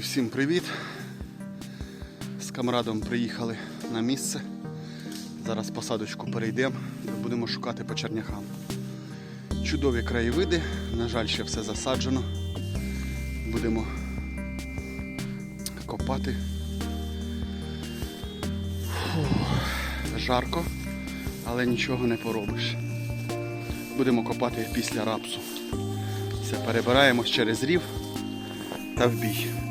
всім привіт! З камрадом приїхали на місце. Зараз посадочку перейдемо і будемо шукати по черняхам. Чудові краєвиди, на жаль, ще все засаджено. Будемо копати. Фух, жарко, але нічого не поробиш. Будемо копати після рапсу. Все, перебираємось через рів та в бій.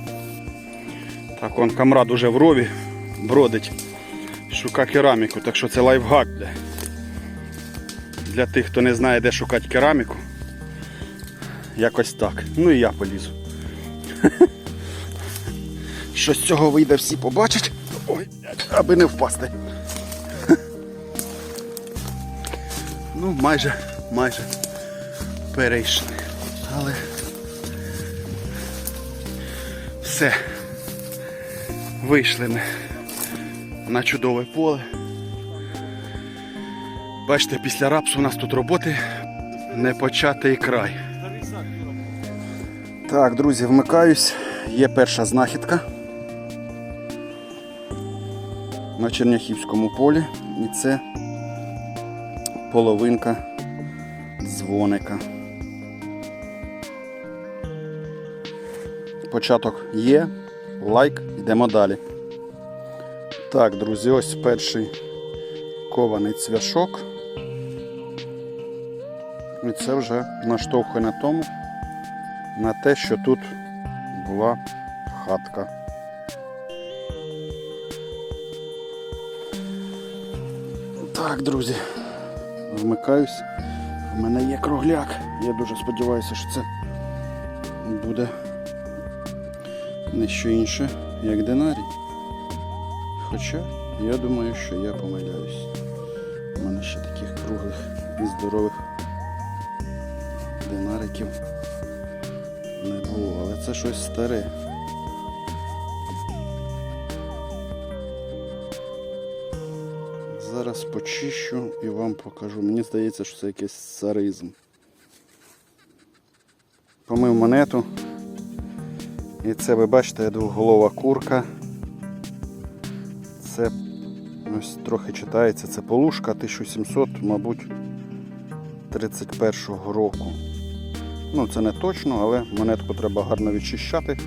Так, он камрад уже в рові бродить. Шука кераміку, так що це лайфхак для, для тих, хто не знає, де шукати кераміку. Якось так. Ну і я полізу. Що з цього вийде, всі побачать. Ой, аби не впасти. Ну, майже, майже перейшли. Але все. Вийшли ми на чудове поле. Бачите, після рапсу у нас тут роботи не початий край. Так, друзі, вмикаюсь. Є перша знахідка на Черняхівському полі. І це половинка дзвоника. Початок є, лайк, йдемо далі. Так, друзі, ось перший кований цвяшок. І це вже наштовхує на тому, на те, що тут була хатка. Так, друзі, вмикаюсь. У мене є кругляк. Я дуже сподіваюся, що це буде не що інше, як динарій. Хоча я думаю, що я помиляюсь. У мене ще таких круглих і здорових динариків не було, але це щось старе. Зараз почищу і вам покажу. Мені здається, що це якийсь царизм. Помив монету. І це ви бачите двоголова курка. Це ось трохи читається, це полушка 1700, мабуть, 31-го року. Ну, це не точно, але монетку треба гарно відчищати.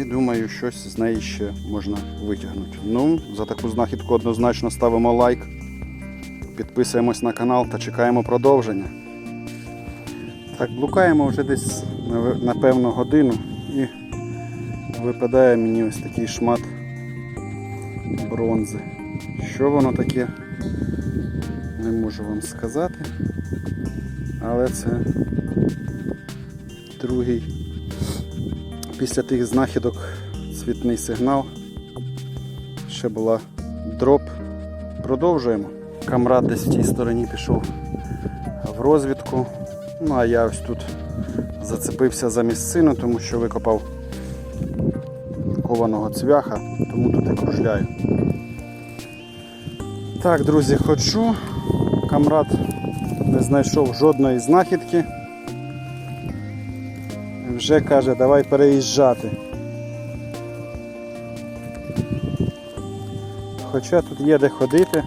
І думаю, щось з неї ще можна витягнути. Ну, за таку знахідку однозначно ставимо лайк, підписуємось на канал та чекаємо продовження. Так, блукаємо вже десь напевно годину і випадає мені ось такий шмат бронзи. Що воно таке, не можу вам сказати. Але це другий після тих знахідок цвітний сигнал. Ще була дроп. Продовжуємо. Камрад десь в тій стороні пішов в розвідку. Ну а я ось тут зацепився за місцину, тому що викопав кованого цвяха, тому тут і кружляю. Так, друзі, ходжу. Камрад не знайшов жодної знахідки. Вже каже, давай переїжджати. Хоча тут є де ходити,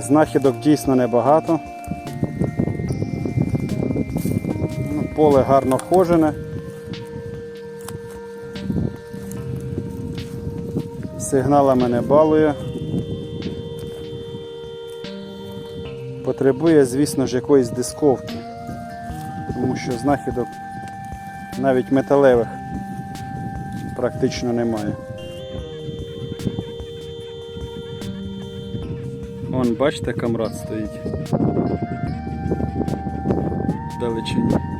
знахідок дійсно небагато. Поле гарно вхожене. Сигнала мене балує. Потребує, звісно ж, якоїсь дисковки, тому що знахідок навіть металевих практично немає. Вон, бачите, камрад стоїть. Далечині.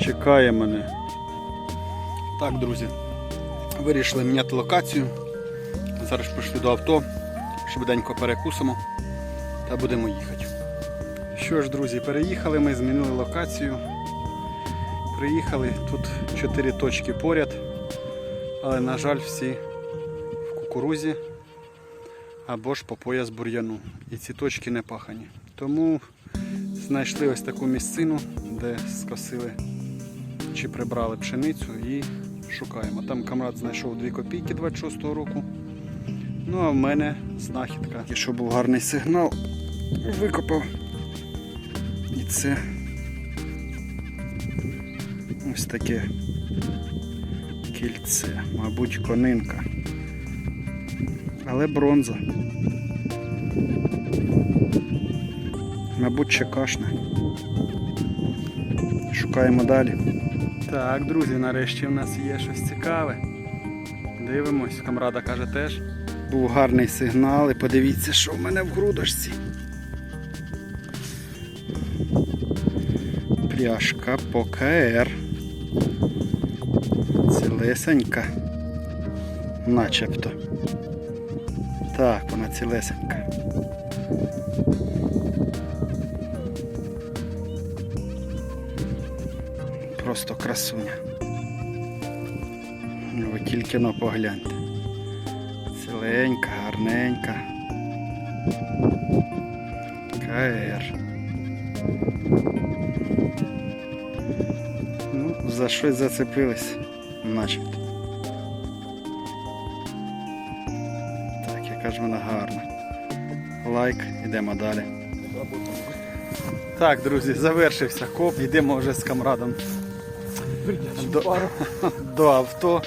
Чекає мене. Так, друзі, вирішили міняти локацію. Зараз пішли до авто, швиденько перекусимо та будемо їхати. Що ж, друзі, переїхали ми, змінили локацію. Приїхали, тут чотири точки поряд, але, на жаль, всі в кукурузі або ж по пояс бур'яну. І ці точки не пахані. Тому Знайшли ось таку місцину, де скосили чи прибрали пшеницю і шукаємо. Там камрад знайшов 2 копійки 26-го року. Ну а в мене знахідка. І що був гарний сигнал, викопав. І це ось таке кільце, мабуть, конинка. Але бронза. Мабуть, чекашне. Шукаємо далі. Так, друзі, нарешті в нас є щось цікаве. Дивимось, камрада каже теж. Був гарний сигнал і подивіться, що в мене в грудочці. Пляшка ПКР. Цілесенька. Начебто. Так, вона цілесенька. Просто красуня. Ну, Ви тільки но погляньте. Ціленька, гарненька. КР. Ну, за щось зацепились, начебто. Так, яка ж вона гарна. Лайк, йдемо далі. Так, друзі, завершився коп. Йдемо вже з камрадом до, до авто.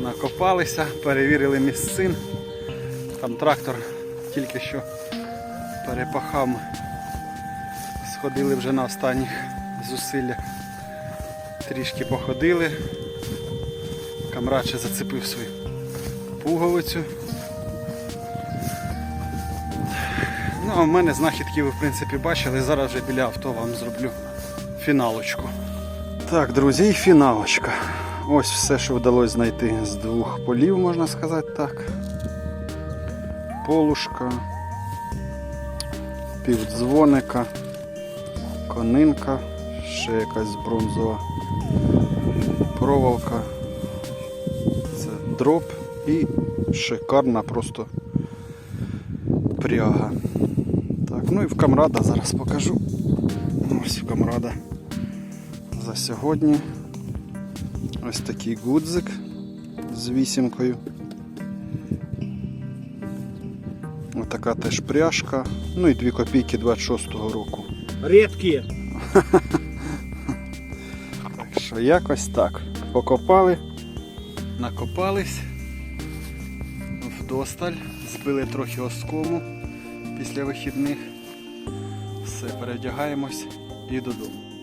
Накопалися, перевірили місцин. Там трактор тільки що перепахав. Сходили вже на останніх зусиллях. Трішки походили. Камрад ще зацепив свою пуговицю. Ну, а в мене знахідки ви в принципі бачили. Зараз вже біля авто вам зроблю фіналочку. Так, друзі, і фіналочка. Ось все, що вдалося знайти з двох полів, можна сказати так. Полушка, півдзвоника, конинка, ще якась бронзова проволока. Це дроп і шикарна просто пряга. Так, ну і в камрада зараз покажу. Ось в камрада за сьогодні. Ось такий гудзик з вісімкою. Отака теж пряжка. Ну і 2 копійки 26-го року. Редкие. Так що якось так. Покопали, накопались вдосталь, збили трохи оскому після вихідних. Все, передягаємось і додому.